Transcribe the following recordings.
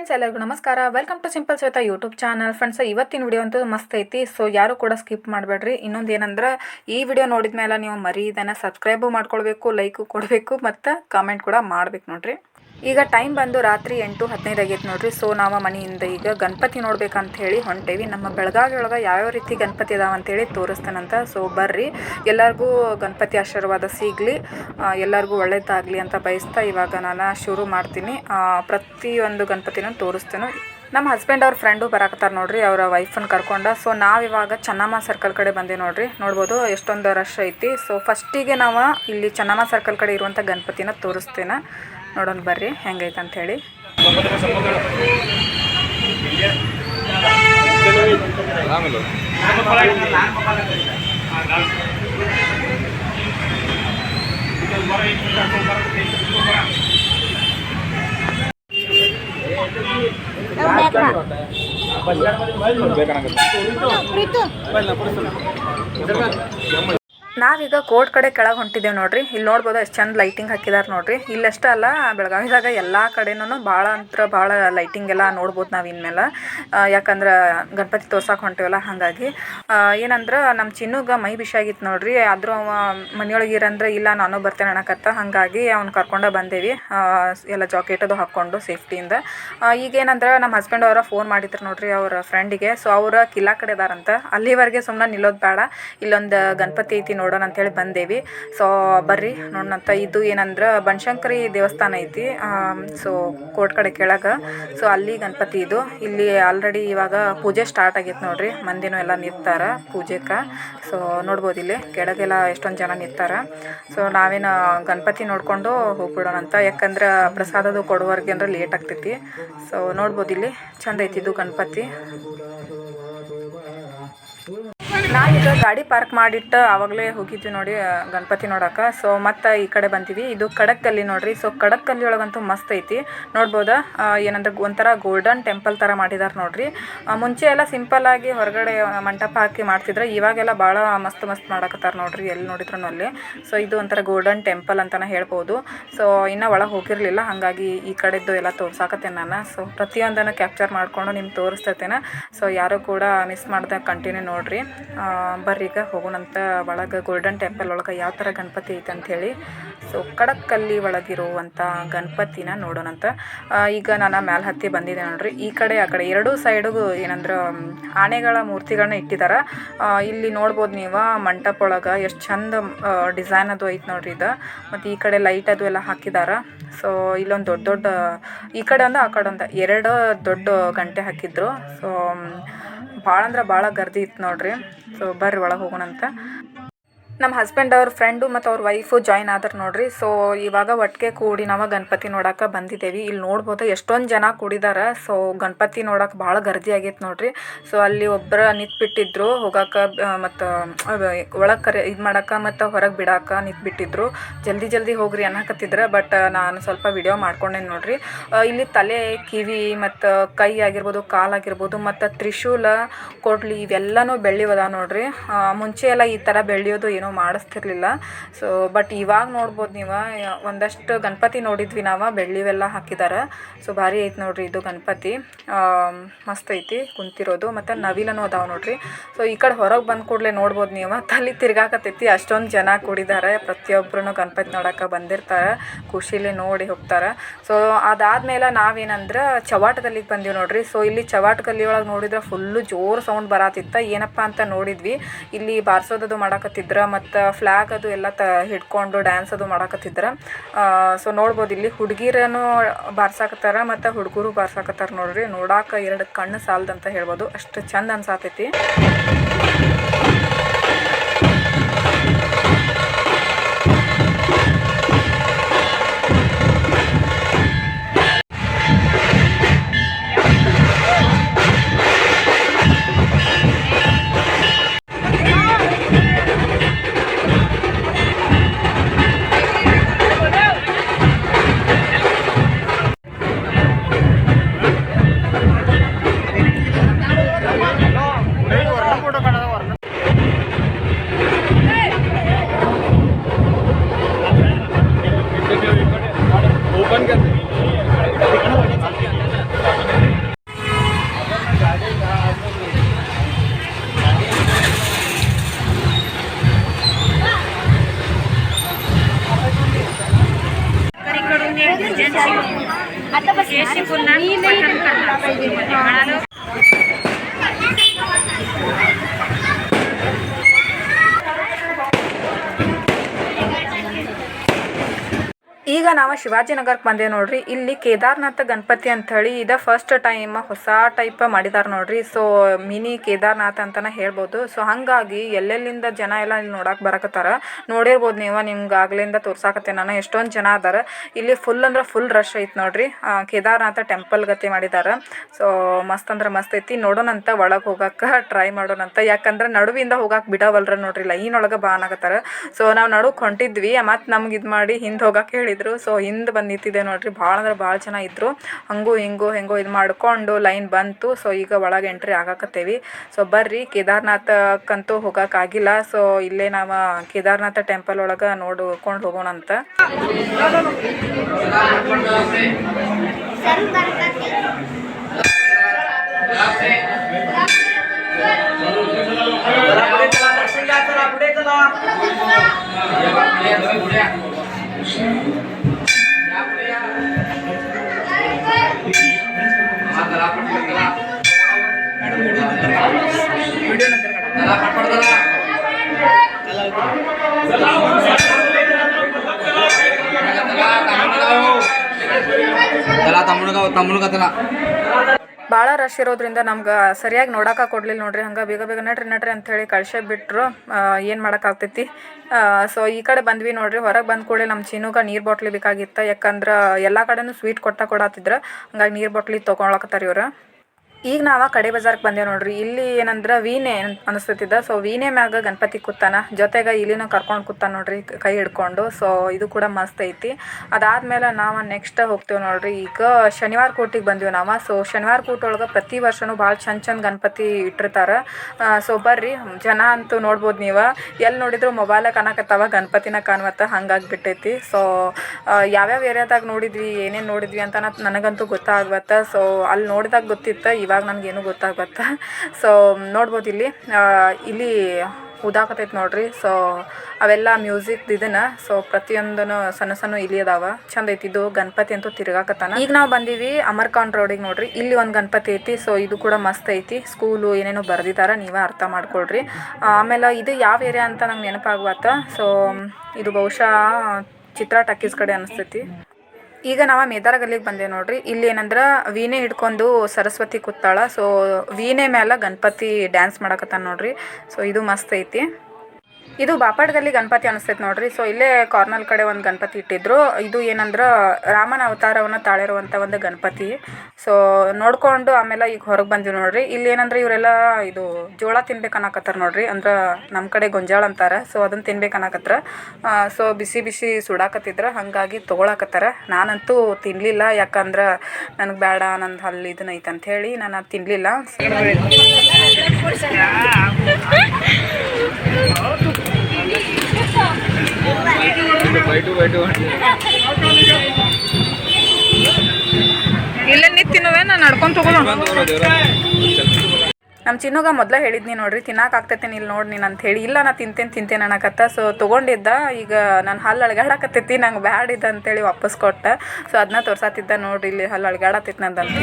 Friends ಎಲ್ಲರಿಗೂ ನಮಸ್ಕಾರ. Welcome to simple Shweta YouTube channel friends ಇವತ್ತಿನ ವಿಡಿಯೋ ಅಂತೂ ಮಸ್ತ್ ಐತಿ. ಸೊ ಯಾರು ಕೂಡ ಸ್ಕಿಪ್ ಮಾಡಬೇಡ್ರಿ. ಇನ್ನೊಂದು ಏನಂದ್ರೆ, ಈ ವಿಡಿಯೋ ನೋಡಿದ ಮೇಲೆ ನೀವು ಮರಿ ಇದನ್ನು ಸಬ್ಸ್ಕ್ರೈಬು ಮಾಡ್ಕೊಳ್ಬೇಕು ಲೈಕು ಕೊಡಬೇಕು, ಮತ್ತು ಕಾಮೆಂಟ್ ಕೂಡ ಮಾಡ್ಬೇಕು ನೋಡ್ರಿ. ಈಗ ಟೈಮ್ ಬಂದು ರಾತ್ರಿ ಎಂಟು ಹದಿನೈದು ಆಗೈತೆ ನೋಡ್ರಿ. ಸೊ, ನಾವು ಮನೆಯಿಂದ ಈಗ ಗಣಪತಿ ನೋಡ್ಬೇಕಂತ ಹೇಳಿ ಹೊಂಟೇವಿ. ನಮ್ಮ ಬೆಳಗಾವಿ ಒಳಗೆ ಯಾವ್ಯಾವ ರೀತಿ ಗಣಪತಿ ಅದಾವ ಅಂತೇಳಿ ತೋರಿಸ್ತೇನಂತ. ಸೊ, ಬರ್ರಿ. ಎಲ್ಲರಿಗೂ ಗಣಪತಿ ಆಶೀರ್ವಾದ ಸಿಗಲಿ. ಎಲ್ಲರಿಗೂ ಒಳ್ಳೇದಾಗಲಿ ಅಂತ ಬಯಸ್ತಾ ಇವಾಗ ನಾನು ಶುರು ಮಾಡ್ತೀನಿ. ಪ್ರತಿಯೊಂದು ಗಣಪತಿನ ತೋರಿಸ್ತೇನೆ. ನಮ್ಮ ಹಸ್ಬೆಂಡ್ ಅವ್ರ ಫ್ರೆಂಡು ಬರಾಕತ್ತಾರ ನೋಡ್ರಿ, ಅವರ ವೈಫನ್ನು ಕರ್ಕೊಂಡ. ಸೊ ಇವಾಗ ಚೆನ್ನಮ್ಮ ಸರ್ಕಲ್ ಕಡೆ ಬಂದೆ ನೋಡ್ರಿ. ನೋಡ್ಬೋದು ಎಷ್ಟೊಂದು ರಶ್ ಐತಿ. ಸೊ ಫಸ್ಟಿಗೆ ನಾವು ಇಲ್ಲಿ ಚೆನ್ನಮ್ಮ ಸರ್ಕಲ್ ಕಡೆ ಇರುವಂಥ ಗಣಪತಿನ ತೋರಿಸ್ತೇನೆ. ನೋಡೋಣ ಬರ್ರಿ ಹೆಂಗೈತೆ ಅಂತ ಹೇಳಿ. ನಾವೀಗ ಕೋರ್ಟ್ ಕಡೆ ಕೆಳಗೆ ಹೊಂಟಿದ್ದೇವೆ ನೋಡ್ರಿ. ಇಲ್ಲಿ ನೋಡ್ಬೋದು ಎಷ್ಟು ಚಂದ ಲೈಟಿಂಗ್ ಹಾಕಿದಾರೆ ನೋಡ್ರಿ. ಇಲ್ಲಷ್ಟೇ ಅಲ್ಲ, ಬೆಳಗಾವಿದಾಗ ಎಲ್ಲ ಕಡೆನೂ ಭಾಳ ಅಂತ್ರ ಭಾಳ ಲೈಟಿಂಗ್ ಎಲ್ಲ ನೋಡ್ಬೋದು ನಾವು ಇನ್ಮೇಲೆ. ಯಾಕಂದ್ರೆ ಗಣಪತಿ ತೋರ್ಸಕ್ಕೆ ಹೊಂಟೇವಲ್ಲ, ಹಾಗಾಗಿ. ಏನಂದ್ರೆ ನಮ್ಮ ಚಿನ್ನುಗೆ ಮೈ ಬಿಸಿ ಆಗಿತ್ತು ನೋಡ್ರಿ. ಆದರೂ ಅವ ಮನೆಯೊಳಗೆ ಇರಂದ್ರೆ ಇಲ್ಲ, ನಾನು ಬರ್ತೇನೆ ಅನ್ನಕತ್ತ ಹಾಗಾಗಿ ಅವ್ನು ಕರ್ಕೊಂಡು ಬಂದೇವಿ. ಎಲ್ಲ ಜಾಕೆಟ್ ಅದು ಹಾಕ್ಕೊಂಡು ಸೇಫ್ಟಿಯಿಂದ ಈಗೇನಂದ್ರೆ ನಮ್ಮ ಹಸ್ಬೆಂಡ್ ಅವರ ಫೋನ್ ಮಾಡಿದ್ರು ನೋಡ್ರಿ ಅವ್ರ ಫ್ರೆಂಡಿಗೆ ಸೊ ಅವರ ಕಿಲ್ಲಾ ಕಡೆ ಇದಾರಂತ ಅಲ್ಲಿವರೆಗೆ ಸುಮ್ಮನೆ ನಿಲ್ಲೋದು ಬೇಡ. ಇಲ್ಲೊಂದು ಗಣಪತಿ ಐತಿ ನೋಡೋಣ ಅಂತೇಳಿ ಬಂದೇವಿ. ಸೊ ಬರ್ರಿ ನೋಡೋಣಂತ. ಇದು ಏನಂದ್ರೆ ಬನಶಂಕರಿ ದೇವಸ್ಥಾನ ಐತಿ. ಸೊ ಕೋರ್ಟ್ ಕಡೆ ಕೆಳಗೆ. ಸೊ ಅಲ್ಲಿ ಗಣಪತಿ ಇದು. ಇಲ್ಲಿ ಆಲ್ರೆಡಿ ಇವಾಗ ಪೂಜೆ ಸ್ಟಾರ್ಟ್ ಆಗೈತೆ ನೋಡ್ರಿ. ಮಂದಿನೂ ಎಲ್ಲ ನಿಂತಾರ ಪೂಜೆಗೆ ಸೊ ನೋಡ್ಬೋದು ಇಲ್ಲಿ. ಕೆಳಗೆಲ್ಲ ಎಷ್ಟೊಂದು ಜನ ನಿಂತಾರ. ಸೊ ನಾವೇನು ಗಣಪತಿ ನೋಡಿಕೊಂಡು ಹೋಗ್ಬಿಡೋಣ ಅಂತ ಯಾಕಂದ್ರೆ ಪ್ರಸಾದದು ಕೊಡುವರ್ಗೆ ಅಂದ್ರೆ ಲೇಟ್ ಆಗ್ತೈತಿ. ಸೊ ನೋಡ್ಬೋದು ಇಲ್ಲಿ. ಚಂದ ಐತಿ ಇದು ಗಣಪತಿ. ನಾವೀಗ ಗಾಡಿ ಪಾರ್ಕ್ ಮಾಡಿಟ್ಟು ಆವಾಗಲೇ ಹೋಗಿದ್ವಿ ನೋಡಿ ಗಣಪತಿ ನೋಡಕ್ಕೆ ಸೊ ಮತ್ತೆ ಈ ಕಡೆ ಬಂತೀವಿ ಇದು ಕಡಕ್ಕಲ್ಲಿ ನೋಡ್ರಿ. ಸೊ ಕಡಕ್ಕಲ್ಲಿ ಒಳಗಂತೂ ಮಸ್ತ್ ಐತಿ. ನೋಡ್ಬೋದಾ? ಏನಂದ್ರೆ ಒಂಥರ ಗೋಲ್ಡನ್ ಟೆಂಪಲ್ ಥರ ಮಾಡಿದಾರೆ ನೋಡ್ರಿ. ಮುಂಚೆ ಎಲ್ಲ ಆಗಿ ಹೊರಗಡೆ ಮಂಟಪ ಹಾಕಿ ಮಾಡ್ತಿದ್ರೆ. ಇವಾಗೆಲ್ಲ ಭಾಳ ಮಸ್ತ್ ಮಸ್ತ್ ಮಾಡಕತ್ತಾರ ನೋಡ್ರಿ ಎಲ್ಲಿ ನೋಡಿದ್ರು ಅಲ್ಲಿ. ಸೊ ಇದು ಒಂಥರ ಗೋಲ್ಡನ್ ಟೆಂಪಲ್ ಅಂತಾನೆ ಹೇಳ್ಬೋದು. ಸೊ ಇನ್ನೂ ಒಳಗೆ ಹೋಗಿರಲಿಲ್ಲ. ಹಾಗಾಗಿ ಈ ಕಡೆದ್ದು ಎಲ್ಲ ತೋರ್ಸಾಕತ್ತೇನೆ ನಾನು. ಸೊ ಪ್ರತಿಯೊಂದನ್ನು ಕ್ಯಾಪ್ಚರ್ ಮಾಡಿಕೊಂಡು ನಿಮ್ಗೆ ತೋರಿಸ್ತೇನೆ ಸೊ ಯಾರು ಕೂಡ ಮಿಸ್ ಮಾಡ್ದೆ ಕಂಟಿನ್ಯೂ ನೋಡ್ರಿ. ಬರ್ರಿ ಈಗ ಹೋಗೋಣಂತ ಒಳಗೆ ಗೋಲ್ಡನ್ ಟೆಂಪಲ್ ಒಳಗೆ ಯಾವ ಥರ ಗಣಪತಿ ಐತೆ ಅಂಥೇಳಿ ಸೊ ಕಡಕಲ್ಲಿ ಒಳಗಿರುವಂಥ ಗಣಪತಿನ ನೋಡೋಣಂತ. ಈಗ ನಾನು ಮ್ಯಾಲೆ ಹತ್ತಿ ಬಂದಿದ್ದೆ ನೋಡ್ರಿ. ಈ ಕಡೆ, ಆ ಕಡೆ ಎರಡೂ ಸೈಡಿಗೂ ಏನಂದ್ರೆ ಆನೆಗಳ ಮೂರ್ತಿಗಳನ್ನ ಇಟ್ಟಿದ್ದಾರೆ ಇಲ್ಲಿ ನೋಡ್ಬೋದು ನೀವು ಮಂಟಪ ಒಳಗೆ ಎಷ್ಟು ಚಂದ ಡಿಸೈನ್ ಅದು ಐತೆ ನೋಡ್ರಿ ಇದು. ಮತ್ತು ಈ ಕಡೆ ಲೈಟ್ ಅದು ಎಲ್ಲ ಹಾಕಿದ್ದಾರೆ ಸೊ ಇಲ್ಲೊಂದು ದೊಡ್ಡ ದೊಡ್ಡ, ಈ ಕಡೆ ಒಂದು ಆ ಕಡೆ ಒಂದು ಎರಡು ದೊಡ್ಡ ಗಂಟೆ ಹಾಕಿದ್ರು. ಸೊ ಭಾಳ ಅಂದ್ರೆ ಭಾಳ ಗರ್ದಿ ಇತ್ತು ನೋಡ್ರಿ. ಸೊ ಬರ್ರಿ ಒಳಗೆ ಹೋಗೋಣಂತ. ನಮ್ಮ ಹಸ್ಬೆಂಡ್ ಅವ್ರ ಫ್ರೆಂಡು ಮತ್ತು ಅವ್ರ ವೈಫು ಜಾಯ್ನ್ ಆದ್ರೆ ನೋಡ್ರಿ. ಸೊ ಇವಾಗ ಒಟ್ಟಿಗೆ ಕೂಡಿ ನಾವು ಗಣಪತಿ ನೋಡಕ್ಕೆ ಬಂದಿದ್ದೇವೆ ಇಲ್ಲಿ ನೋಡ್ಬೋದು ಎಷ್ಟೊಂದು ಜನ ಕೂಡಿದಾರೆ. ಸೊ ಗಣಪತಿ ನೋಡಕ್ಕೆ ಭಾಳ ಗರ್ದಿ ಆಗೈತೆ ನೋಡ್ರಿ. ಸೊ ಅಲ್ಲಿ ಒಬ್ಬರ ನಿಂತ್ಬಿಟ್ಟಿದ್ರು. ಹೋಗಕ್ಕೆ ಮತ್ತು ಒಳಗೆ ಕರೆ, ಇದು ಮಾಡಕ್ಕೆ ಮತ್ತು ಹೊರಗೆ ಬಿಡಕ್ಕೆ ನಿಂತ್ಬಿಟ್ಟಿದ್ರು. ಜಲ್ದಿ ಜಲ್ದಿ ಹೋಗ್ರಿ ಅನ್ನಕತ್ತಿದ್ರೆ. ಬಟ್ ನಾನು ಸ್ವಲ್ಪ ವಿಡಿಯೋ ಮಾಡ್ಕೊಂಡೆ ನೋಡ್ರಿ. ಇಲ್ಲಿ ತಲೆ, ಕಿವಿ ಮತ್ತು ಕೈ ಆಗಿರ್ಬೋದು, ಕಾಲು ಆಗಿರ್ಬೋದು, ಮತ್ತು ತ್ರಿಶೂಲ, ಕೊಡ್ಲಿ ಇವೆಲ್ಲನೂ ಬೆಳ್ಳಿವದ ನೋಡ್ರಿ. ಮುಂಚೆ ಎಲ್ಲ ಈ ಥರ ಬೆಳೆಯೋದು ಏನೋ ಮಾಡಿಸ್ತಿರ್ಲಿಲ್ಲ. ಸೊ ಬಟ್ ಇವಾಗ ನೋಡ್ಬೋದು ನೀವು, ಒಂದಷ್ಟು ಗಣಪತಿ ನೋಡಿದ್ವಿ ನಾವು, ಬೆಳ್ಳಿವೆಲ್ಲ ಹಾಕಿದ್ದಾರೆ ಸೊ ಭಾರಿ ಐತಿ ನೋಡ್ರಿ ಇದು ಗಣಪತಿ. ಮಸ್ತ್ ಐತಿ, ಕುಂತಿರೋದು. ಮತ್ತು ನವಿಲನೂ ಅದಾವೆ ನೋಡ್ರಿ. ಸೊ ಈ ಕಡೆ ಹೊರಗೆ ಬಂದ ಕೂಡಲೇ ನೋಡ್ಬೋದು ನೀವು. ತಲೆ ತಿರ್ಗಾಕತ್ತೈತಿ, ಅಷ್ಟೊಂದು ಜನ ಕೂಡಿದ್ದಾರೆ ಪ್ರತಿಯೊಬ್ಬರೂ ಗಣಪತಿ ನೋಡೋಕೆ ಬಂದಿರ್ತಾರೆ. ಖುಷಿಲಿ ನೋಡಿ ಹೋಗ್ತಾರೆ. ಸೊ ಅದಾದ್ಮೇಲೆ ನಾವೇನಂದ್ರೆ ಚವಾಟದಲ್ಲಿ ಬಂದೀವಿ ನೋಡ್ರಿ. ಸೊ ಇಲ್ಲಿ ಚವಾಟ ಗಲ್ಲಿಯೊಳಗೆ ನೋಡಿದ್ರೆ ಫುಲ್ಲು ಜೋರು ಸೌಂಡ್ ಬರಾತಿತ್ತ. ಏನಪ್ಪ ಅಂತ ನೋಡಿದ್ವಿ. ಇಲ್ಲಿ ಬಾರ್ಸೋದದು ಮಾಡಕತ್ತಿದ್ರ ಮತ್ತು ಫ್ಲ್ಯಾಗ್ ಅದು ಎಲ್ಲ ತ, ಹಿಡ್ಕೊಂಡು ಡ್ಯಾನ್ಸ್ ಅದು ಮಾಡಕತ್ತಿದ್ರ. ಸೊ ನೋಡ್ಬೋದು ಇಲ್ಲಿ ಹುಡುಗಿರನು ಬಾರ್ಸಾಕತ್ತಾರ ಮತ್ತು ಹುಡುಗರು ಬಾರ್ಸಾಕತ್ತಾರ ನೋಡ್ರಿ. ನೋಡಾಕ ಎರಡು ಕಣ್ಣು ಸಾಲದಂತ ಹೇಳ್ಬೋದು. ಅಷ್ಟು ಚಂದ ಅನ್ಸಾತೈತಿ. ಈಗ ನಾವು ಶಿವಾಜಿನಗರಕ್ಕೆ ಬಂದೇವೆ ನೋಡ್ರಿ. ಇಲ್ಲಿ ಕೇದಾರ್ನಾಥ ಗಣಪತಿ ಅಂಥೇಳಿ ಇದು ಫಸ್ಟ್ ಟೈಮ್ ಹೊಸ ಟೈಪ್ ಮಾಡಿದಾರೆ ನೋಡ್ರಿ. ಸೊ ಮಿನಿ ಕೇದಾರ್ನಾಥ ಅಂತಲೇ ಹೇಳ್ಬೋದು. ಸೊ ಹಾಗಾಗಿ ಎಲ್ಲೆಲ್ಲಿಂದ ಜನ ಎಲ್ಲ ಇಲ್ಲಿ ನೋಡಕ್ಕೆ ಬರಕತ್ತಾರ? ನೋಡಿರ್ಬೋದು ನೀವು, ನಿಮ್ಗೆ ಆಗ್ಲಿಂದ ತೋರ್ಸಾಕತ್ತೆ ನಾನು. ಎಷ್ಟೊಂದು ಜನ ಅದಾರ. ಇಲ್ಲಿ ಫುಲ್ ಅಂದ್ರೆ ಫುಲ್ ರಶ್ ಐತೆ ನೋಡ್ರಿ. ಕೇದಾರ್ನಾಥ ಟೆಂಪಲ್ ಗತಿ ಮಾಡಿದ್ದಾರೆ ಸೊ ಮಸ್ತ್ ಅಂದ್ರೆ ಮಸ್ತ್ ಐತಿ. ನೋಡೋಣಂತ ಒಳಗೆ ಹೋಗಕ್ಕೆ ಟ್ರೈ ಮಾಡೋಣಂತ ಯಾಕಂದ್ರೆ ನಡುವಿಂದ ಹೋಗಕ್ಕೆ ಬಿಡವಲ್ರ ನೋಡ್ರಿ. ಲೈನ್ ಒಳಗೆ ಬಾ ಅನ್ನಕತ್ತಾರ ಸೊ ನಾವು ನಡುಕ್ ಹೊಂಟಿದ್ವಿ. ಮತ್ತು ನಮ್ಗೆ ಇದು ಮಾಡಿ ಹಿಂದೆ ಹೋಗಕ್ಕೆ ಹೇಳಿದ್ರು. ಇದ್ರು ಸೊ ಹಿಂದೆ ಬಂದು ನಿಂತಿದೆ ನೋಡ್ರಿ. ಭಾಳ ಅಂದ್ರೆ ಭಾಳ ಜನ ಇದ್ರು. ಹಂಗೂ ಹಿಂಗೂ ಹೆಂಗೋ ಇದು ಮಾಡ್ಕೊಂಡು ಲೈನ್ ಬಂತು. ಸೊ ಈಗ ಒಳಗೆ ಎಂಟ್ರಿ ಆಗಾಕತ್ತೇವಿ. ಸೊ ಬರ್ರಿ. ಕೇದಾರ್ನಾಥಕ್ಕಂತೂ ಆಗಿಲ್ಲ. ಸೊ ಇಲ್ಲೇ ನಾವು ಕೇದಾರ್ನಾಥ ಟೆಂಪಲ್ ಒಳಗೆ ನೋಡ್ಕೊಂಡು ಹೋಗೋಣ ಅಂತ. ಭಾಳ ರಶ್ ಇರೋದ್ರಿಂದ ನಮ್ಗೆ ಸರಿಯಾಗಿ ನೋಡಕ್ಕೆ ಕೊಡ್ಲಿಲ್ಲ ನೋಡ್ರಿ. ಹಂಗೆ ಬೇಗ ಬೇಗ ನಡ್ರಿ ನಡ್ರಿ ಅಂಥೇಳಿ ಕಳ್ಸೇ ಬಿಟ್ರು. ಏನು ಮಾಡೋಕ್ಕಾಗ್ತೈತಿ ಸೊ ಈ ಕಡೆ ಬಂದ್ವಿ ನೋಡ್ರಿ. ಹೊರಗೆ ಬಂದ ಕೂಡಲೇ ನಮ್ಮ ಚಿನ್ನುಗ ನೀರು ಬಾಟ್ಲಿ ಬೇಕಾಗಿತ್ತು. ಯಾಕಂದ್ರೆ ಎಲ್ಲ ಕಡೆನೂ ಸ್ವೀಟ್ ಕೊಟ್ಟ ಕೊಡತ್ತಿದ್ರು ಹಂಗಾಗಿ ನೀರು ಬಾಟ್ಲಿ ತೊಗೊಳಕತ್ತಾರ ಇವ್ರು. ಈಗ ನಾವು ಕಡೆ ಬಜಾರ್ಗೆ ಬಂದೇವು ನೋಡ್ರಿ. ಇಲ್ಲಿ ಏನಂದ್ರೆ ವೀಣೆ ಅನಿಸ್ತೈತಿದ್ದ ಸೊ ವೀಣೆ ಮ್ಯಾಗ ಗಣಪತಿ ಕೂತಾನ. ಜೊತೆಗೆ ಇಲ್ಲಿನ ಕರ್ಕೊಂಡು ಕೂತಾನ ನೋಡ್ರಿ ಕೈ ಹಿಡ್ಕೊಂಡು. ಸೊ ಇದು ಕೂಡ ಮಸ್ತ್ ಐತಿ. ಅದಾದ್ಮೇಲೆ ನಾವು ನೆಕ್ಸ್ಟ್ ಹೋಗ್ತೇವೆ ನೋಡ್ರಿ. ಈಗ ಶನಿವಾರ ಕೋಟಿಗೆ ಬಂದೆವು ನಾವು. ಸೊ ಶನಿವಾರ ಕೂಟ ಒಳಗೆ ಪ್ರತಿ ವರ್ಷನೂ ಭಾಳ ಚಂದ ಚಂದ ಗಣಪತಿ ಇಟ್ಟಿರ್ತಾರೆ. ಸೊ ಬರ್ರಿ. ಜನ ಅಂತೂ ನೋಡ್ಬೋದು ನೀವು. ಎಲ್ಲಿ ನೋಡಿದ್ರು ಮೊಬೈಲ ಕಾಣಕತ್ತಾವ, ಗಣಪತಿನ ಕಾಣುವತ್ತ. ಬಿಟ್ಟೈತಿ. ಸೊ ಯಾವ್ಯಾವ ಏರಿಯಾದಾಗ ನೋಡಿದ್ವಿ, ಏನೇನು ನೋಡಿದ್ವಿ ಅಂತ ನನಗಂತೂ ಗೊತ್ತಾಗ್ಬತ್ತ ಸೊ ಅಲ್ಲಿ ನೋಡಿದಾಗ ಗೊತ್ತಿತ್ತು ಇವಾಗ ನನಗೇನು ಗೊತ್ತಾಗ್ವತ್ತ ಸೊ ನೋಡ್ಬೋದು ಇಲ್ಲಿ. ಇಲ್ಲಿ ಉದಾಕತೈತಿ ನೋಡ್ರಿ. ಸೊ ಅವೆಲ್ಲ ಮ್ಯೂಸಿಕ್ ಇದನ್ನ ಸೊ ಪ್ರತಿಯೊಂದನು ಸಣ್ಣ ಸಣ್ಣ ಇಲ್ಲಿ ಅದಾವ. ಚಂದ ಐತಿ. ಇದು ಗಣಪತಿ ಅಂತೂ ತಿರ್ಗಾಕತ್ತಾನ. ಈಗ ನಾವು ಬಂದೀವಿ ಅಮರ್ಕಾನ್ ರೋಡಿಗೆ ನೋಡ್ರಿ. ಇಲ್ಲಿ ಒಂದು ಗಣಪತಿ ಐತಿ. ಸೊ ಇದು ಕೂಡ ಮಸ್ತ್ ಐತಿ. ಸ್ಕೂಲು ಏನೇನೋ ಬರ್ದಿದಾರ, ನೀವೇ ಅರ್ಥ ಮಾಡ್ಕೊಳ್ರಿ. ಆಮೇಲೆ ಇದು ಯಾವ ಏರಿಯಾ ಅಂತ ನಂಗೆ ನೆನಪಾಗುವತ್ತ. ಸೊ ಇದು ಬಹುಶಃ ಚಿತ್ರ ಟಕ್ಕೀಸ್ ಕಡೆ ಅನಿಸ್ತೈತಿ. ಈಗ ನಾವು ಮೇದಾರ ಗಲ್ಲಿಗೆ ಬಂದೇವೆ ನೋಡ್ರಿ. ಇಲ್ಲಿ ಏನಂದ್ರೆ ವೀಣೆ ಹಿಡ್ಕೊಂಡು ಸರಸ್ವತಿ ಕೂತಾಳ. ಸೊ ವೀಣೆ ಮ್ಯಾಲ ಗಣಪತಿ ಡ್ಯಾನ್ಸ್ ಮಾಡಕತ್ತಾನ ನೋಡ್ರಿ. ಸೊ ಇದು ಮಸ್ತ್ ಐತಿ. ಇದು ಬಾಪಾಡದಲ್ಲಿ ಗಣಪತಿ ಅನಿಸ್ತೈತೆ ನೋಡ್ರಿ. ಸೊ ಇಲ್ಲೇ ಕಾರ್ನಲ್ ಕಡೆ ಒಂದು ಗಣಪತಿ ಇಟ್ಟಿದ್ರು. ಇದು ಏನಂದ್ರೆ ರಾಮನ ಅವತಾರವನ್ನು ತಾಳಿರುವಂಥ ಒಂದು ಗಣಪತಿ. ಸೊ ನೋಡ್ಕೊಂಡು ಆಮೇಲೆ ಈಗ ಹೊರಗೆ ಬಂದ್ವಿ ನೋಡ್ರಿ. ಇಲ್ಲಿ ಏನಂದ್ರೆ ಇವರೆಲ್ಲ ಇದು ಜೋಳ ತಿನ್ಬೇಕು ಅನ್ನಕತ್ತಾರ ನೋಡ್ರಿ. ಅಂದ್ರೆ ನಮ್ಮ ಕಡೆ ಗೊಂಜಾಳ ಅಂತಾರೆ. ಸೊ ಅದನ್ನು ತಿನ್ಬೇಕು ಅನ್ನಕತ್ತಾರ ಸೊ ಬಿಸಿ ಬಿಸಿ ಸುಡಾಕತ್ತಿದ್ರ. ಹಾಗಾಗಿ ತೊಗೊಳಕತ್ತಾರ. ನಾನಂತೂ ತಿನ್ನಲಿಲ್ಲ ಯಾಕಂದ್ರೆ ನನಗೆ ಬೇಡ ನಂದು ಅಲ್ಲಿ ಇದನ್ನ ಐತಂತ ಹೇಳಿ ನಾನು ಅದು ತಿನ್ನಲಿಲ್ಲ ಬೈಟು ಬೈಟು ಇಲ್ಲೇ ನಿತ್ತಿನವೇ ನಾನು ನಡ್ಕೊಂಡು ತಗೊಳ್ಳೋಣ ನಮ್ಮ ಚಿನ್ನೋಗ ಮೊದಲೇ ಹೇಳಿದ್ನಿ ನೋಡ್ರಿ ತಿನ್ನಕ್ಕೆ ನೀ ಇಲ್ಲಿ ನೋಡಿ ನೀನು ಅಂತ ಹೇಳಿ. ಇಲ್ಲ, ನಾ ತಿಂತೇನೆ ತಿಂತೇನೆ ಅನ್ನಕತ್ತ. ಸೊ ತೊಗೊಂಡಿದ್ದ. ಈಗ ನಾನು ಹಲ್ಲು ಅಳಗಾಡಕತ್ತೈತಿ, ನಂಗೆ ಅಂತ ಅಂತೇಳಿ ವಾಪಸ್ ಕೊಟ್ಟ. ಸೊ ಅದನ್ನ ತೋರ್ಸಾತಿದ್ದ ನೋಡ್ರಿ, ಇಲ್ಲಿ ಹಲ್ಲು ಅಳಗಾಡತ್ತೈತಿ ನಂದು ಅಂತ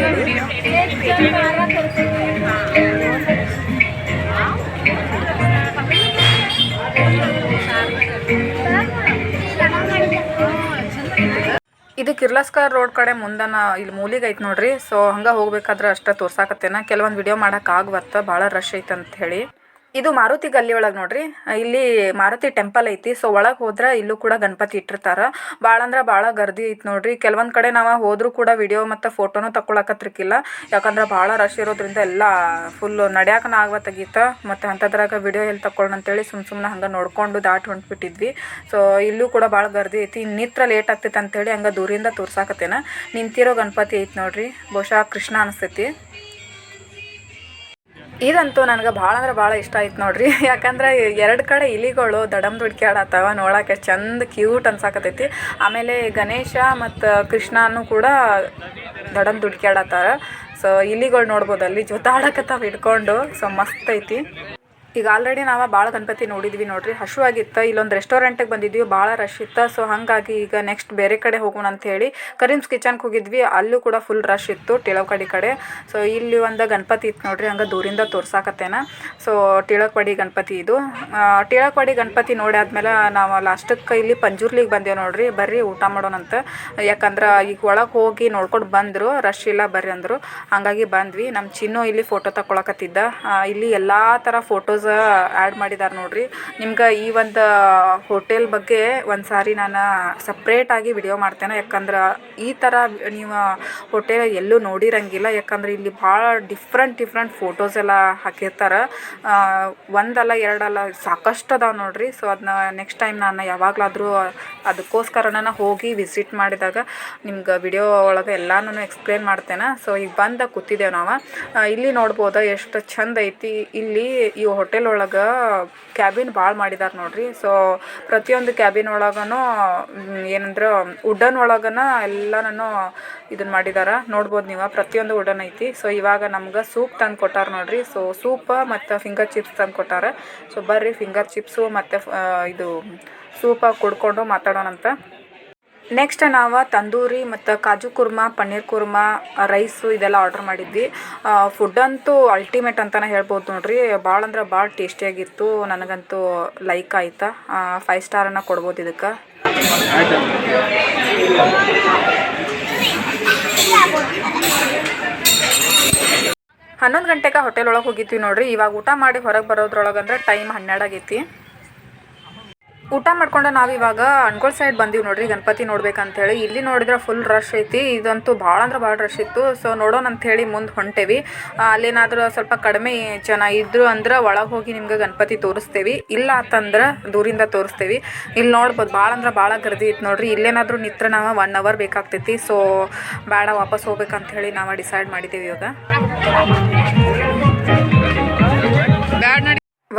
ಕಿರ್ಲಸ್ಕರ್ ರೋಡ್ ಕಡೆ ಮುಂದನ ಇಲ್ಲಿ ಮೂಲಿಗೆ ಐತೆ ನೋಡ್ರಿ. ಸೊ ಹಂಗೆ ಹೋಗ್ಬೇಕಾದ್ರೆ ಅಷ್ಟೇ ತೋರ್ಸಾಕತ್ತೇನ. ಕೆಲವೊಂದು ವಿಡಿಯೋ ಮಾಡಕ್ಕೆ ಆಗ್ವತ್ತ. ಭಾಳ ರಶ್ ಐತೆ ಅಂತ ಹೇಳಿ. ಇದು ಮಾರುತಿ ಗಲ್ಲಿ ಒಳಗೆ ನೋಡ್ರಿ. ಇಲ್ಲಿ ಮಾರುತಿ ಟೆಂಪಲ್ ಐತಿ. ಸೊ ಒಳಗೆ ಹೋದ್ರೆ ಇಲ್ಲೂ ಕೂಡ ಗಣಪತಿ ಇಟ್ಟಿರ್ತಾರ. ಭಾಳ ಅಂದ್ರೆ ಭಾಳ ಗರ್ದಿ ಐತಿ ನೋಡ್ರಿ. ಕೆಲವೊಂದು ಕಡೆ ನಾವು ಹೋದ್ರೂ ಕೂಡ ವಿಡಿಯೋ ಮತ್ತು ಫೋಟೋನು ತಕೊಳಕತ್ರಿಕಿಲ್ಲ ಯಾಕಂದ್ರೆ ಭಾಳ ರಶ್ ಇರೋದ್ರಿಂದ ಎಲ್ಲ ಫುಲ್ ನಡ್ಯಾಕನ ಆಗ್ವತ್ತಾಗೀತ ಮತ್ತು ಅಂಥದ್ರಾಗ ವಿಡಿಯೋ ಎಲ್ಲಿ ತಕೊಳ್ಳೋಣ ಅಂತೇಳಿ ಸುಮ್ ಸುಮ್ಮನೆ ಹಂಗೆ ನೋಡ್ಕೊಂಡು ದಾಟ್ ಹೊಂಟ್ಬಿಟ್ಟಿದ್ವಿ. ಸೊ ಇಲ್ಲೂ ಕೂಡ ಭಾಳ ಗರ್ದಿ ಐತಿ. ನಿತ್ರ ಲೇಟ್ ಆಗ್ತೈತೆ ಅಂತೇಳಿ ಹಂಗೆ ದೂರಿಂದ ತೋರ್ಸಾಕತ್ತೇನ. ನಿಂತಿರೋ ಗಣಪತಿ ಐತಿ ನೋಡ್ರಿ. ಬಹುಶಃ ಕೃಷ್ಣ ಅನಿಸ್ತೈತಿ. ಇದಂತೂ ನನಗೆ ಭಾಳ ಅಂದ್ರೆ ಭಾಳ ಇಷ್ಟ ಆಯ್ತು ನೋಡ್ರಿ. ಯಾಕಂದ್ರೆ ಎರಡು ಕಡೆ ಇಲಿಗಳು ದಡಮ್ ದುಡ್ಕ್ಯಾಡತ್ತವ ನೋಡಕ್ಕೆ ಚಂದ ಕ್ಯೂಟ್ ಅನ್ಸಾಕತೈತಿ ಆಮೇಲೆ ಗಣೇಶ ಮತ್ತು ಕೃಷ್ಣನೂ ಕೂಡ ದಡಮ್ ದುಡ್ಕ್ಯಾಡತ್ತಾರ ಸೊ ಇಲಿಗಳು ನೋಡ್ಬೋದು ಅಲ್ಲಿ ಜೊತಾಡಕತ್ತಾವ ಹಿಡ್ಕೊಂಡು. ಸೊ ಮಸ್ತ್ ಐತಿ. ಈಗ ಆಲ್ರೆಡಿ ನಾವು ಭಾಳ ಗಣಪತಿ ನೋಡಿದ್ವಿ ನೋಡ್ರಿ. ಹಶುವಾಗಿತ್ತು ಇಲ್ಲೊಂದು ರೆಸ್ಟೋರೆಂಟಿಗೆ ಬಂದಿದ್ವಿ. ಭಾಳ ರಶ್ ಇತ್ತು. ಸೊ ಹಾಗಾಗಿ ಈಗ ನೆಕ್ಸ್ಟ್ ಬೇರೆ ಕಡೆ ಹೋಗೋಣ ಅಂತ ಹೇಳಿ ಕರೀಮ್ಸ್ ಕಿಚನ್ಗೆ ಹೋಗಿದ್ವಿ. ಅಲ್ಲೂ ಕೂಡ ಫುಲ್ ರಶ್ ಇತ್ತು ಟಿಳಕಡಿ ಕಡೆ. ಸೊ ಇಲ್ಲಿ ಒಂದು ಗಣಪತಿ ಇತ್ತು ನೋಡ್ರಿ. ಹಂಗೆ ದೂರಿಂದ ತೋರ್ಸಾಕತ್ತೇನ. ಸೊ ಟೀಳಕ್ವಾಡಿ ಗಣಪತಿ ಇದು. ಟೀಳಕ್ವಾಡಿ ಗಣಪತಿ ನೋಡಿ ಆದ್ಮೇಲೆ ನಾವು ಲಾಸ್ಟಕ್ಕೆ ಇಲ್ಲಿ ಪಂಜುರ್ಲಿಗೆ ಬಂದೇವು ನೋಡ್ರಿ. ಬರ್ರಿ ಊಟ ಮಾಡೋಣಂತ ಯಾಕಂದ್ರೆ ಈಗ ಒಳಗೆ ಹೋಗಿ ನೋಡ್ಕೊಂಡು ಬಂದರು. ರಶ್ ಇಲ್ಲ ಬರ್ರಿ ಅಂದರು. ಹಂಗಾಗಿ ಬಂದ್ವಿ. ನಮ್ಮ ಚಿನ್ನು ಇಲ್ಲಿ ಫೋಟೋ ತಗೊಳಕತ್ತಿದ್ದ ಇಲ್ಲಿ ಎಲ್ಲ ಥರ ಫೋಟೋಸ್ ಆ್ಯಡ್ ಮಾಡಿದ್ದಾರೆ ನೋಡ್ರಿ. ನಿಮ್ಗೆ ಈ ಒಂದು ಹೋಟೆಲ್ ಬಗ್ಗೆ ಒಂದು ಸಾರಿ ನಾನು ಸಪ್ರೇಟಾಗಿ ವಿಡಿಯೋ ಮಾಡ್ತೇನೆ. ಯಾಕಂದ್ರೆ ಈ ಥರ ನೀವು ಹೋಟೆಲ್ ಎಲ್ಲೂ ನೋಡಿರಂಗಿಲ್ಲ. ಯಾಕಂದ್ರೆ ಇಲ್ಲಿ ಭಾಳ ಡಿಫ್ರೆಂಟ್ ಡಿಫ್ರೆಂಟ್ ಫೋಟೋಸ್ ಎಲ್ಲ ಹಾಕಿರ್ತಾರೆ. ಒಂದಲ್ಲ, ಎರಡಲ್ಲ ಸಾಕಷ್ಟು ಅದಾವೆ ನೋಡ್ರಿ. ಸೊ ಅದನ್ನ ನೆಕ್ಸ್ಟ್ ಟೈಮ್ ನಾನು ಯಾವಾಗಲಾದರೂ ಅದಕ್ಕೋಸ್ಕರ ನಾನು ಹೋಗಿ ವಿಸಿಟ್ ಮಾಡಿದಾಗ ನಿಮ್ಗೆ ವಿಡಿಯೋ ಒಳಗೆ ಎಲ್ಲಾನು ಎಕ್ಸ್ಪ್ಲೇನ್ ಮಾಡ್ತೇನೆ. ಸೊ ಈಗ ಬಂದ ಕೂತಿದ್ದೇವೆ ನಾವು. ಇಲ್ಲಿ ನೋಡ್ಬೋದು ಎಷ್ಟು ಚಂದ ಐತಿ. ಇಲ್ಲಿ ಈ ಹೋಟೆಲ್ ಒಳಗೆ ಕ್ಯಾಬಿನ್ ಭಾಳ ಮಾಡಿದಾರೆ ನೋಡ್ರಿ. ಸೊ ಪ್ರತಿಯೊಂದು ಕ್ಯಾಬಿನ್ ಒಳಗನು ಏನಂದ್ರೆ ವುಡನ್ ಒಳಗನ ಎಲ್ಲನೂ ಇದನ್ನ ಮಾಡಿದಾರ. ನೋಡ್ಬೋದು ನೀವು, ಪ್ರತಿಯೊಂದು ವುಡನ್ ಐತಿ. ಸೊ ಇವಾಗ ನಮ್ಗೆ ಸೂಪ್ ತಂದು ಕೊಟ್ಟಾರ ನೋಡ್ರಿ. ಸೊ ಸೂಪ್ ಮತ್ತು ಫಿಂಗರ್ ಚಿಪ್ಸ್ ತಂದು ಕೊಟ್ಟಾರ. ಸೊ ಬರ್ರಿ, ಫಿಂಗರ್ ಚಿಪ್ಸು ಮತ್ತು ಇದು ಸೂಪ ಕುಡ್ಕೊಂಡು ಮಾತಾಡೋಣಂತ. ನೆಕ್ಸ್ಟ್ ನಾವು ತಂದೂರಿ ಮತ್ತು ಕಾಜು ಕುರ್ಮಾ, ಪನ್ನೀರ್ ಕುರ್ಮಾ ರೈಸು ಇದೆಲ್ಲ ಆರ್ಡ್ರ್ ಮಾಡಿದ್ವಿ. ಫುಡ್ ಅಂತೂ ಅಲ್ಟಿಮೇಟ್ ಅಂತಲೇ ಹೇಳ್ಬೋದು ನೋಡ್ರಿ. ಭಾಳ ಅಂದ್ರೆ ಭಾಳ ಟೇಸ್ಟಿಯಾಗಿತ್ತು ನನಗಂತೂ ಲೈಕ್ ಆಯ್ತಾ. ಫೈವ್ ಸ್ಟಾರನ್ನು ಕೊಡ್ಬೋದು ಇದಕ್ಕೆ. ಹನ್ನೊಂದು ಗಂಟೆಗೆ ಹೋಟೆಲ್ ಒಳಗೆ ಹೋಗಿದ್ವಿ ನೋಡ್ರಿ. ಇವಾಗ ಊಟ ಮಾಡಿ ಹೊರಗೆ ಬರೋದ್ರೊಳಗೆ ಅಂದ್ರೆ ಟೈಮ್ ಹನ್ನೆರಡು ಆಗೈತಿ. ಊಟ ಮಾಡ್ಕೊಂಡು ನಾವು ಇವಾಗ ಅನ್ಗೋಳ್ ಸೈಡ್ ಬಂದೀವಿ ನೋಡ್ರಿ, ಗಣಪತಿ ನೋಡ್ಬೇಕಂತೇಳಿ. ಇಲ್ಲಿ ನೋಡಿದ್ರೆ ಫುಲ್ ರಶ್ ಐತಿ. ಇದಂತೂ ಭಾಳ ಅಂದ್ರೆ ಭಾಳ ರಶ್ ಇತ್ತು. ಸೊ ನೋಡೋಣ ಅಂಥೇಳಿ ಮುಂದೆ ಹೊಂಟೇವಿ. ಅಲ್ಲೇನಾದರೂ ಅಲ್ಲೇನಾದ್ರೂ ಸ್ವಲ್ಪ ಕಡಿಮೆ ಜನ ಇದ್ರು ಅಂದ್ರೆ ಒಳಗೆ ಹೋಗಿ ನಿಮ್ಗೆ ಗಣಪತಿ ತೋರಿಸ್ತೇವಿ. ಇಲ್ಲ ಅಂತಂದ್ರೆ ದೂರಿಂದ ತೋರಿಸ್ತೇವಿ. ಇಲ್ಲಿ ನೋಡ್ಬೋದು, ಭಾಳ ಅಂದ್ರೆ ಭಾಳ ಗರ್ದಿ ಇತ್ತು ನೋಡ್ರಿ. ಇಲ್ಲೇನಾದ್ರೂ ನಿತ್ರ ನಾವು ಒನ್ ಅವರ್ ಬೇಕಾಗ್ತೈತಿ. ಸೊ ಬೇಡ, ವಾಪಸ್ ಹೋಗ್ಬೇಕಂತ ಹೇಳಿ ನಾವು ಡಿಸೈಡ್ ಮಾಡಿದ್ದೀವಿ ಇವಾಗ.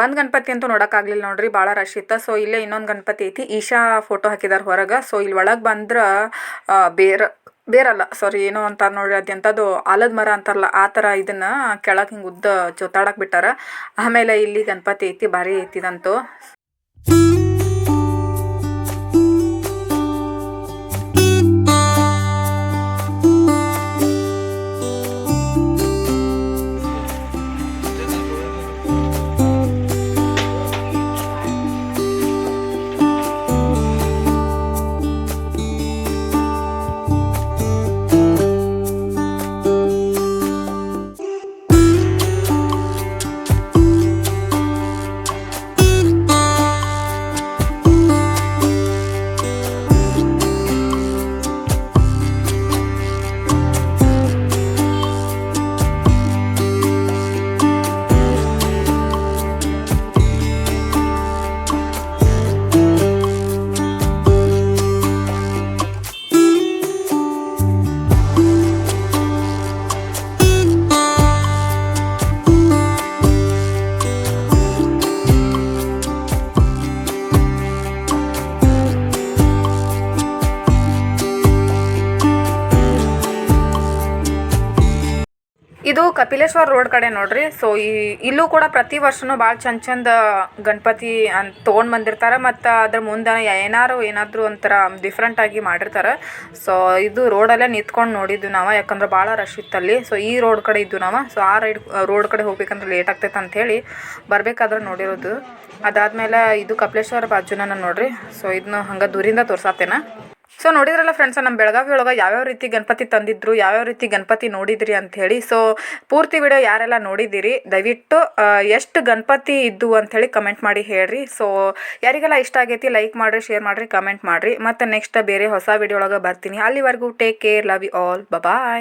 ಒಂದು ಗಣಪತಿ ಅಂತೂ ನೋಡೋಕ್ಕಾಗಲಿಲ್ಲ ನೋಡ್ರಿ ಭಾಳ ರಶ್ ಇತ್ತು. ಸೊ ಇಲ್ಲೇ ಇನ್ನೊಂದು ಗಣಪತಿ ಐತಿ. ಈಶಾ ಫೋಟೋ ಹಾಕಿದಾರೆ ಹೊರಗೆ. ಸೊ ಇಲ್ಲಿ ಒಳಗೆ ಬಂದ್ರೆ ಬೇರೆ, ಬೇರಲ್ಲ ಸಾರಿ ಏನೋ ಅಂತಾರೆ ನೋಡ್ರಿ ಅದೆಂಥದ್ದು ಆಲದ ಮರ ಅಂತಾರಲ್ಲ, ಆ ಥರ ಇದನ್ನು ಕೆಳಗೆ ಹಿಂಗೆ ಉದ್ದ ಜೊತಾಡಕ್ಕೆ ಬಿಟ್ಟಾರ. ಆಮೇಲೆ ಇಲ್ಲಿ ಗಣಪತಿ ಐತಿ, ಭಾರಿ ಐತಿ ಕಪಿಲೇಶ್ವರ ರೋಡ್ ಕಡೆ ನೋಡ್ರಿ. ಸೊ ಈ ಇಲ್ಲೂ ಕೂಡ ಪ್ರತಿ ವರ್ಷನೂ ಭಾಳ ಚಂದ ಚಂದ ಗಣಪತಿ ಅಂತ ತೊಗೊಂಡು ಬಂದಿರ್ತಾರೆ ಮತ್ತು ಅದ್ರ ಮುಂದೆ ಏನಾರು ಏನಾದರೂ ಒಂಥರ ಡಿಫ್ರೆಂಟ್ ಆಗಿ ಮಾಡಿರ್ತಾರೆ. ಸೊ ಇದು ರೋಡಲ್ಲೇ ನಿಂತ್ಕೊಂಡು ನೋಡಿದ್ದು ನಾವು, ಯಾಕಂದ್ರೆ ಭಾಳ ರಶ್ ಇತ್ತಲ್ಲಿ. ಸೊ ಈ ರೋಡ್ ಕಡೆ ಇದ್ದು ನಾವು. ಸೊ ಆ ರೈಡ್ ರೋಡ್ ಕಡೆ ಹೋಗ್ಬೇಕಂದ್ರೆ ಲೇಟ್ ಆಗ್ತೈತೆ ಅಂಥೇಳಿ ಬರಬೇಕಾದ್ರೆ ನೋಡಿರೋದು. ಅದಾದಮೇಲೆ ಇದು ಕಪಿಲೇಶ್ವರ ಬಾಜುನ ನೋಡ್ರಿ. ಸೊ ಇದನ್ನ ಹಂಗೆ ದೂರಿಂದ ತೋರ್ಸಾತೇನ. ಸೊ ನೋಡಿದ್ರಲ್ಲ ಫ್ರೆಂಡ್ಸ್ ನಮ್ಮ ಬೆಳಗಾವಿ ಒಳಗೆ ಯಾವ್ಯಾವ ರೀತಿ ಗಣಪತಿ ತಂದಿದ್ರು, ಯಾವ್ಯಾವ ರೀತಿ ಗಣಪತಿ ನೋಡಿದ್ರಿ ಅಂತ ಹೇಳಿ. ಸೊ ಪೂರ್ತಿ ವಿಡಿಯೋ ಯಾರೆಲ್ಲ ನೋಡಿದ್ದೀರಿ, ದಯವಿಟ್ಟು ಎಷ್ಟು ಗಣಪತಿ ಇದ್ದು ಅಂಥೇಳಿ ಕಮೆಂಟ್ ಮಾಡಿ ಹೇಳ್ರಿ. ಸೊ ಯಾರಿಗೆಲ್ಲ ಇಷ್ಟ ಆಗೈತಿ ಲೈಕ್ ಮಾಡಿರಿ ಶೇರ್ ಮಾಡಿರಿ ಕಮೆಂಟ್ ಮಾಡಿರಿ. ಮತ್ತು ನೆಕ್ಸ್ಟ್ ಬೇರೆ ಹೊಸ ವಿಡಿಯೋ ಒಳಗೆ ಬರ್ತೀನಿ. ಅಲ್ಲಿವರೆಗೂ take care love you all bye